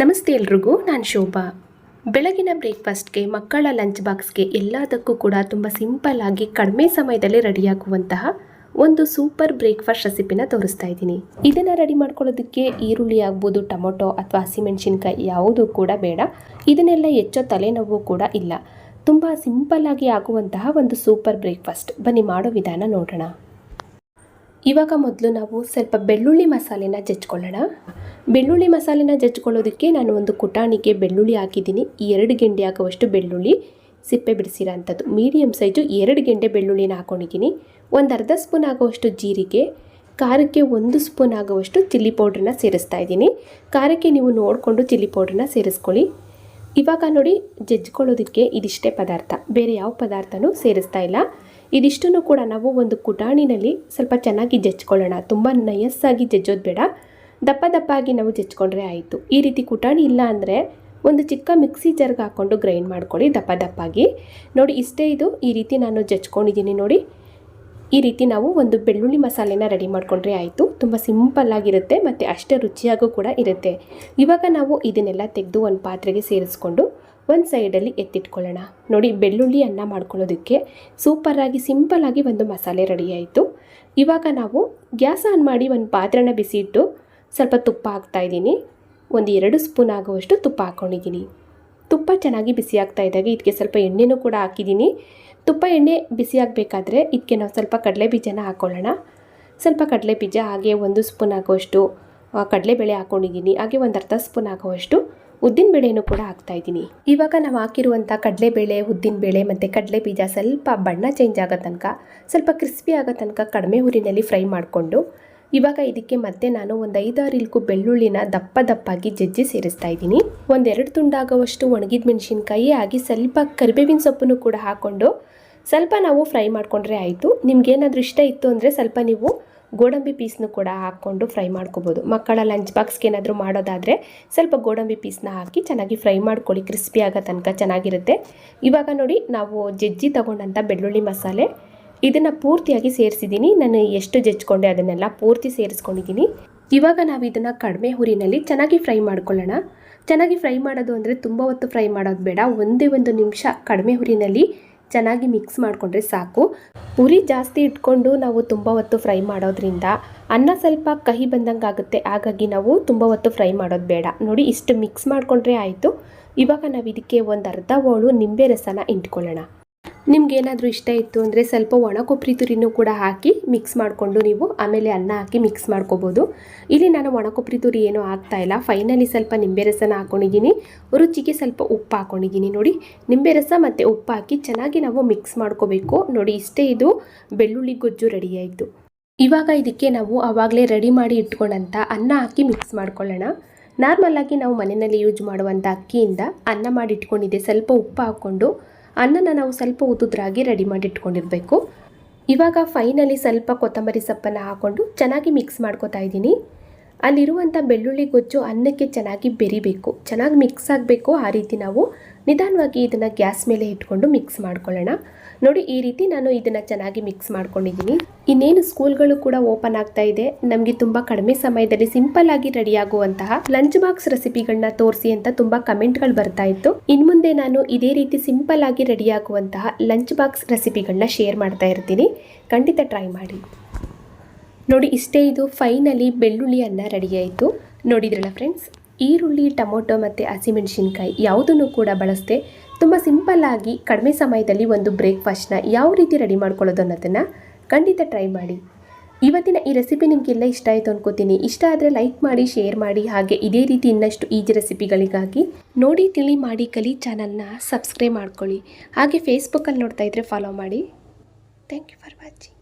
ನಮಸ್ತೆ ಎಲ್ರಿಗೂ, ನಾನು ಶೋಭಾ. ಬೆಳಗಿನ ಬ್ರೇಕ್ಫಾಸ್ಟ್ಗೆ, ಮಕ್ಕಳ ಲಂಚ್ ಬಾಕ್ಸ್ಗೆ ಎಲ್ಲದಕ್ಕೂ ಕೂಡ ತುಂಬ ಸಿಂಪಲ್ ಆಗಿ ಕಡಿಮೆ ಸಮಯದಲ್ಲಿ ರೆಡಿಯಾಗುವಂತಹ ಒಂದು ಸೂಪರ್ ಬ್ರೇಕ್ಫಾಸ್ಟ್ ರೆಸಿಪಿನ ತೋರಿಸ್ತಾ ಇದ್ದೀನಿ. ಇದನ್ನು ರೆಡಿ ಮಾಡ್ಕೊಳ್ಳೋದಕ್ಕೆ ಈರುಳ್ಳಿ ಆಗ್ಬೋದು, ಟೊಮೊಟೊ ಅಥವಾ ಹಸಿಮೆಣಸಿನ್ಕಾಯಿ ಯಾವುದೂ ಕೂಡ ಬೇಡ. ಇದನ್ನೆಲ್ಲ ಹೆಚ್ಚೋ ತಲೆನೋವು ಕೂಡ ಇಲ್ಲ. ತುಂಬ ಸಿಂಪಲ್ ಆಗಿ ಆಗುವಂತಹ ಒಂದು ಸೂಪರ್ ಬ್ರೇಕ್ಫಾಸ್ಟ್. ಬನ್ನಿ ಮಾಡೋ ವಿಧಾನ ನೋಡೋಣ. ಇವಾಗ ಮೊದಲು ನಾವು ಸ್ವಲ್ಪ ಬೆಳ್ಳುಳ್ಳಿ ಮಸಾಲೆನ ಜಜ್ಕೊಳ್ಳೋಣ ಬೆಳ್ಳುಳ್ಳಿ ಮಸಾಲೆನ ಜಜ್ಕೊಳ್ಳೋದಕ್ಕೆ ನಾನು ಒಂದು ಕುಟಾಣಿಗೆ ಬೆಳ್ಳುಳ್ಳಿ ಹಾಕಿದ್ದೀನಿ. ಎರಡು ಗೆಂಡೆ ಹಾಕುವಷ್ಟು ಬೆಳ್ಳುಳ್ಳಿ. ಸಿಪ್ಪೆ ಬಿಡಿಸಿರೋ ಅಂಥದ್ದು. ಮೀಡಿಯಮ್ ಸೈಜು ಎರಡು ಗೆಂಡೆ ಬೆಳ್ಳುಳ್ಳಿನ ಹಾಕೊಂಡಿದ್ದೀನಿ. ಒಂದು ಅರ್ಧ ಸ್ಪೂನ್ ಆಗುವಷ್ಟು ಜೀರಿಗೆ. ಖಾರಕ್ಕೆ ಒಂದು ಸ್ಪೂನ್ ಆಗುವಷ್ಟು ಚಿಲ್ಲಿ ಪೌಡ್ರನ್ನ ಸೇರಿಸ್ತಾ ಇದ್ದೀನಿ. ಖಾರಕ್ಕೆ ನೀವು ನೋಡಿಕೊಂಡು ಚಿಲ್ಲಿ ಪೌಡ್ರನ್ನ ಸೇರಿಸ್ಕೊಳ್ಳಿ. ಇವಾಗ ನೋಡಿ ಜಜ್ಕೊಳ್ಳೋದಕ್ಕೆ ಇದಿಷ್ಟೇ ಪದಾರ್ಥ. ಬೇರೆ ಯಾವ ಪದಾರ್ಥನೂ ಸೇರಿಸ್ತಾ ಇಲ್ಲ. ಇದಿಷ್ಟನ್ನು ಕೂಡ ನಾವು ಒಂದು ಕುಟಾಣಿನಲ್ಲಿ ಸ್ವಲ್ಪ ಚೆನ್ನಾಗಿ ಜಜ್ಕೊಳ್ಳೋಣ ತುಂಬ ನಯಸ್ಸಾಗಿ ಜಜ್ಜೋದು ಬೇಡ. ದಪ್ಪ ದಪ್ಪಾಗಿ ನಾವು ಜಜ್ಕೊಂಡ್ರೆ ಆಯಿತು. ಈ ರೀತಿ ಕುಟಾಣಿ ಇಲ್ಲ ಅಂದರೆ ಒಂದು ಚಿಕ್ಕ ಮಿಕ್ಸಿ ಜರ್ಗೆ ಹಾಕ್ಕೊಂಡು ಗ್ರೈಂಡ್ ಮಾಡ್ಕೊಳ್ಳಿ ದಪ್ಪ ದಪ್ಪಾಗಿ. ನೋಡಿ, ಇಷ್ಟೇ ಇದು. ಈ ರೀತಿ ನಾನು ಜಚ್ಕೊಂಡಿದ್ದೀನಿ ನೋಡಿ. ಈ ರೀತಿ ನಾವು ಒಂದು ಬೆಳ್ಳುಳ್ಳಿ ಮಸಾಲೆನ ರೆಡಿ ಮಾಡಿಕೊಂಡ್ರೆ ಆಯಿತು. ತುಂಬ ಸಿಂಪಲ್ ಆಗಿರುತ್ತೆ ಮತ್ತು ಅಷ್ಟೇ ರುಚಿಯಾಗೂ ಕೂಡ ಇರುತ್ತೆ. ಇವಾಗ ನಾವು ಇದನ್ನೆಲ್ಲ ತೆಗೆದು ಒಂದು ಪಾತ್ರೆಗೆ ಸೇರಿಸ್ಕೊಂಡು ಒಂದು ಸೈಡಲ್ಲಿ ಎತ್ತಿಟ್ಕೊಳ್ಳೋಣ. ನೋಡಿ, ಬೆಳ್ಳುಳ್ಳಿ ಅನ್ನ ಮಾಡ್ಕೊಳ್ಳೋದಕ್ಕೆ ಸೂಪರಾಗಿ ಸಿಂಪಲ್ಲಾಗಿ ಒಂದು ಮಸಾಲೆ ರೆಡಿ ಆಯಿತು. ಇವಾಗ ನಾವು ಗ್ಯಾಸ್ ಆನ್ ಮಾಡಿ ಒಂದು ಪಾತ್ರೆನ ಬಿಸಿ ಇಟ್ಟು ಸ್ವಲ್ಪ ತುಪ್ಪ ಹಾಕ್ತಾ ಇದ್ದೀನಿ. ಒಂದು ಎರಡು ಸ್ಪೂನ್ ಆಗುವಷ್ಟು ತುಪ್ಪ ಹಾಕ್ಕೊಂಡಿದ್ದೀನಿ ತುಪ್ಪ ಚೆನ್ನಾಗಿ ಬಿಸಿ ಆಗ್ತಾ ಇದ್ದಾಗ ಇದಕ್ಕೆ ಸ್ವಲ್ಪ ಎಣ್ಣೆನೂ ಕೂಡ ಹಾಕಿದ್ದೀನಿ. ತುಪ್ಪ ಎಣ್ಣೆ ಬಿಸಿ ಆಗಬೇಕಾದ್ರೆ ಇದಕ್ಕೆ ನಾವು ಸ್ವಲ್ಪ ಕಡಲೆ ಬೀಜನ ಹಾಕ್ಕೊಳ್ಳೋಣ ಸ್ವಲ್ಪ ಕಡಲೆ ಬೀಜ ಹಾಗೆ ಒಂದು ಸ್ಪೂನ್ ಆಗುವಷ್ಟು ಕಡಲೆಬೇಳೆ ಹಾಕ್ಕೊಂಡಿದ್ದೀನಿ ಹಾಗೆ ಒಂದು ಅರ್ಧ ಸ್ಪೂನ್ ಆಗುವಷ್ಟು ಉದ್ದಿನ ಬೇಳೆನೂ ಕೂಡ ಹಾಕ್ತಾ ಇದ್ದೀನಿ. ಇವಾಗ ನಾವು ಹಾಕಿರುವಂಥ ಕಡಲೆಬೇಳೆ ಉದ್ದಿನ ಬೇಳೆ ಮತ್ತು ಕಡಲೆ ಬೀಜ ಸ್ವಲ್ಪ ಬಣ್ಣ ಚೇಂಜ್ ಆಗೋ ತನಕ, ಸ್ವಲ್ಪ ಕ್ರಿಸ್ಪಿ ಆಗೋ ತನಕ ಕಡಿಮೆ ಹುರಿನಲ್ಲಿ ಫ್ರೈ ಮಾಡಿಕೊಂಡು ಇವಾಗ ಇದಕ್ಕೆ ಮತ್ತೆ ನಾನು ಒಂದು ಐದಾರು ಇಲ್ಕು ಬೆಳ್ಳುಳ್ಳಿನ ದಪ್ಪ ದಪ್ಪಾಗಿ ಜಜ್ಜಿ ಸೇರಿಸ್ತಾ ಇದ್ದೀನಿ. ಒಂದೆರಡು ತುಂಡಾಗುವಷ್ಟು ಒಣಗಿದ ಮೆಣಸಿನ್ಕಾಯಿ ಆಗಿ ಸ್ವಲ್ಪ ಕರಿಬೇವಿನ ಸೊಪ್ಪನ್ನು ಕೂಡ ಹಾಕ್ಕೊಂಡು ಸ್ವಲ್ಪ ನಾವು ಫ್ರೈ ಮಾಡಿಕೊಂಡ್ರೆ ಆಯಿತು. ನಿಮ್ಗೇನಾದರೂ ಇಷ್ಟ ಇತ್ತು ಅಂದರೆ ಸ್ವಲ್ಪ ನೀವು ಗೋಡಂಬಿ ಪೀಸ್ನು ಕೂಡ ಹಾಕ್ಕೊಂಡು ಫ್ರೈ ಮಾಡ್ಕೋಬೋದು. ಮಕ್ಕಳ ಲಂಚ್ ಬಾಕ್ಸ್ಗೆ ಏನಾದರೂ ಮಾಡೋದಾದರೆ ಸ್ವಲ್ಪ ಗೋಡಂಬಿ ಪೀಸ್ನ ಹಾಕಿ ಚೆನ್ನಾಗಿ ಫ್ರೈ ಮಾಡ್ಕೊಳ್ಳಿ. ಕ್ರಿಸ್ಪಿ ಆಗೋ ತನಕ ಚೆನ್ನಾಗಿರುತ್ತೆ. ಇವಾಗ ನೋಡಿ ನಾವು ಜಜ್ಜಿ ತಗೊಂಡಂಥ ಬೆಳ್ಳುಳ್ಳಿ ಮಸಾಲೆ ಇದನ್ನು ಪೂರ್ತಿಯಾಗಿ ಸೇರಿಸಿದ್ದೀನಿ. ನಾನು ಎಷ್ಟು ಜಜ್ಕೊಂಡೆ ಅದನ್ನೆಲ್ಲ ಪೂರ್ತಿ ಸೇರಿಸ್ಕೊಂಡಿದ್ದೀನಿ. ಇವಾಗ ನಾವು ಇದನ್ನು ಕಡಿಮೆ ಹುರಿನಲ್ಲಿ ಚೆನ್ನಾಗಿ ಫ್ರೈ ಮಾಡ್ಕೊಳ್ಳೋಣ. ಚೆನ್ನಾಗಿ ಫ್ರೈ ಮಾಡೋದು ಅಂದರೆ ತುಂಬ ಹೊತ್ತು ಫ್ರೈ ಮಾಡೋದು ಬೇಡ. ಒಂದೇ ಒಂದು ನಿಮಿಷ ಕಡಿಮೆ ಹುರಿನಲ್ಲಿ ಚೆನ್ನಾಗಿ ಮಿಕ್ಸ್ ಮಾಡಿಕೊಂಡ್ರೆ ಸಾಕು. ಉರಿ ಜಾಸ್ತಿ ಇಟ್ಕೊಂಡು ನಾವು ತುಂಬ ಹೊತ್ತು ಫ್ರೈ ಮಾಡೋದ್ರಿಂದ ಅನ್ನ ಸ್ವಲ್ಪ ಕಹಿ ಬಂದಂಗೆ ಆಗುತ್ತೆ. ಹಾಗಾಗಿ ನಾವು ತುಂಬ ಹೊತ್ತು ಫ್ರೈ ಮಾಡೋದು ಬೇಡ. ನೋಡಿ ಇಷ್ಟು ಮಿಕ್ಸ್ ಮಾಡಿಕೊಂಡ್ರೆ ಆಯಿತು. ಇವಾಗ ನಾವು ಇದಕ್ಕೆ ಒಂದು ಅರ್ಧ ಹೋಳು ನಿಂಬೆ ರಸನ ಇಂಟ್ಕೊಳ್ಳೋಣ. ನಿಮ್ಗೇನಾದರೂ ಇಷ್ಟ ಇತ್ತು ಅಂದರೆ ಸ್ವಲ್ಪ ಒಣ ಕೊಬ್ಬರಿ ತುರಿನೂ ಕೂಡ ಹಾಕಿ ಮಿಕ್ಸ್ ಮಾಡಿಕೊಂಡು ನೀವು ಆಮೇಲೆ ಅನ್ನ ಹಾಕಿ ಮಿಕ್ಸ್ ಮಾಡ್ಕೋಬೋದು. ಇಲ್ಲಿ ನಾನು ಒಣ ಕೊಬ್ಬರಿ ತುರಿ ಏನೂ ಇಲ್ಲ. ಫೈನಲಿ ಸ್ವಲ್ಪ ನಿಂಬೆ ರಸನ ಹಾಕ್ಕೊಂಡಿದ್ದೀನಿ ರುಚಿಗೆ ಸ್ವಲ್ಪ ಉಪ್ಪು ಹಾಕ್ಕೊಂಡಿದ್ದೀನಿ ನೋಡಿ. ನಿಂಬೆ ರಸ ಮತ್ತು ಉಪ್ಪು ಹಾಕಿ ಚೆನ್ನಾಗಿ ನಾವು ಮಿಕ್ಸ್ ಮಾಡ್ಕೋಬೇಕು. ನೋಡಿ ಇಷ್ಟೇ ಇದು. ಬೆಳ್ಳುಳ್ಳಿ ಗೊಜ್ಜು ರೆಡಿ ಆಯಿತು. ಇವಾಗ ಇದಕ್ಕೆ ನಾವು ಆವಾಗಲೇ ರೆಡಿ ಮಾಡಿ ಇಟ್ಕೊಂಡಂಥ ಅನ್ನ ಹಾಕಿ ಮಿಕ್ಸ್ ಮಾಡ್ಕೊಳ್ಳೋಣ. ನಾರ್ಮಲಾಗಿ ನಾವು ಮನೆಯಲ್ಲಿ ಯೂಸ್ ಮಾಡುವಂಥ ಅಕ್ಕಿಯಿಂದ ಅನ್ನ ಮಾಡಿ ಇಟ್ಕೊಂಡಿದ್ದೆ. ಸ್ವಲ್ಪ ಉಪ್ಪು ಹಾಕ್ಕೊಂಡು. ಅನ್ನನ ನಾವು ಸ್ವಲ್ಪ ಉದುದ್ರಾಗಿ ರೆಡಿ ಮಾಡಿ ಇಟ್ಕೊಂಡಿರಬೇಕು ಇವಾಗ ಫೈನಲಿ ಸ್ವಲ್ಪ ಕೊತ್ತಂಬರಿ ಸೊಪ್ಪನ್ನು ಹಾಕ್ಕೊಂಡು ಚೆನ್ನಾಗಿ ಮಿಕ್ಸ್ ಮಾಡ್ಕೊತಾ ಇದ್ದೀನಿ. ಅಲ್ಲಿರುವಂಥ ಬೆಳ್ಳುಳ್ಳಿ ಗೊಜ್ಜು ಅನ್ನಕ್ಕೆ ಚೆನ್ನಾಗಿ ಬೆರಿಬೇಕು. ಚೆನ್ನಾಗಿ ಮಿಕ್ಸ್ ಆಗಬೇಕು ಆ ರೀತಿ ನಾವು. ನಿಧಾನವಾಗಿ ಇದನ್ನು ಗ್ಯಾಸ್ ಮೇಲೆ ಇಟ್ಕೊಂಡು ಮಿಕ್ಸ್ ಮಾಡ್ಕೊಳ್ಳೋಣ. ನೋಡಿ, ಈ ರೀತಿ ನಾನು ಇದನ್ನು ಚೆನ್ನಾಗಿ ಮಿಕ್ಸ್ ಮಾಡ್ಕೊಂಡಿದ್ದೀನಿ. ಇನ್ನೇನು ಸ್ಕೂಲ್ಗಳು ಕೂಡ ಓಪನ್ ಆಗ್ತಾ ಇದೆ. ನಮಗೆ ತುಂಬ ಕಡಿಮೆ ಸಮಯದಲ್ಲಿ ಸಿಂಪಲ್ ಆಗಿ ರೆಡಿ ಆಗುವಂತಹ ಲಂಚ್ ಬಾಕ್ಸ್ ರೆಸಿಪಿಗಳನ್ನ ತೋರಿಸಿ ಅಂತ ತುಂಬ ಕಮೆಂಟ್ಗಳು ಬರ್ತಾ ಇತ್ತು. ಇನ್ನು ಮುಂದೆ ನಾನು ಇದೇ ರೀತಿ ಸಿಂಪಲ್ ಆಗಿ ರೆಡಿ ಆಗುವಂತಹ ಲಂಚ್ ಬಾಕ್ಸ್ ರೆಸಿಪಿಗಳನ್ನ ಶೇರ್ ಮಾಡ್ತಾ ಇರ್ತೀನಿ. ಖಂಡಿತ ಟ್ರೈ ಮಾಡಿ. ನೋಡಿ, ಇಷ್ಟೇ ಇದು ಫೈನಲಿ ಬೆಳ್ಳುಳ್ಳಿ ಅನ್ನ ರೆಡಿ ಆಯಿತು ನೋಡಿದ್ರಲ್ಲ ಫ್ರೆಂಡ್ಸ್ ಈರುಳ್ಳಿ, ಟೊಮೊಟೊ ಮತ್ತು ಹಸಿಮೆಣಸಿನ್ಕಾಯಿ ಯಾವುದನ್ನು ಕೂಡ ಬಳಸದೆ ತುಂಬ ಸಿಂಪಲ್ಲಾಗಿ ಕಡಿಮೆ ಸಮಯದಲ್ಲಿ ಒಂದು ಬ್ರೇಕ್ಫಾಸ್ಟ್ನ ಯಾವ ರೀತಿ ರೆಡಿ ಮಾಡ್ಕೊಳ್ಳೋದು ಅನ್ನೋದನ್ನು ಖಂಡಿತ ಟ್ರೈ ಮಾಡಿ. ಇವತ್ತಿನ ಈ ರೆಸಿಪಿ ನಿಮಗೆಲ್ಲ ಇಷ್ಟ ಆಯಿತು ಅನ್ಕೋತೀನಿ. ಇಷ್ಟ ಆದರೆ ಲೈಕ್ ಮಾಡಿ, ಶೇರ್ ಮಾಡಿ, ಹಾಗೆ ಇದೇ ರೀತಿ ಇನ್ನಷ್ಟು ಈಜಿ ರೆಸಿಪಿಗಳಿಗಾಗಿ ನೋಡಿ, ತಿಳಿ ಮಾಡಿ, ಕಲಿ ಚಾನಲ್ನ ಸಬ್ಸ್ಕ್ರೈಬ್ ಮಾಡ್ಕೊಳ್ಳಿ. ಹಾಗೆ ಫೇಸ್ಬುಕ್ಕಲ್ಲಿ ನೋಡ್ತಾ ಇದ್ದರೆ ಫಾಲೋ ಮಾಡಿ. Thank you for watching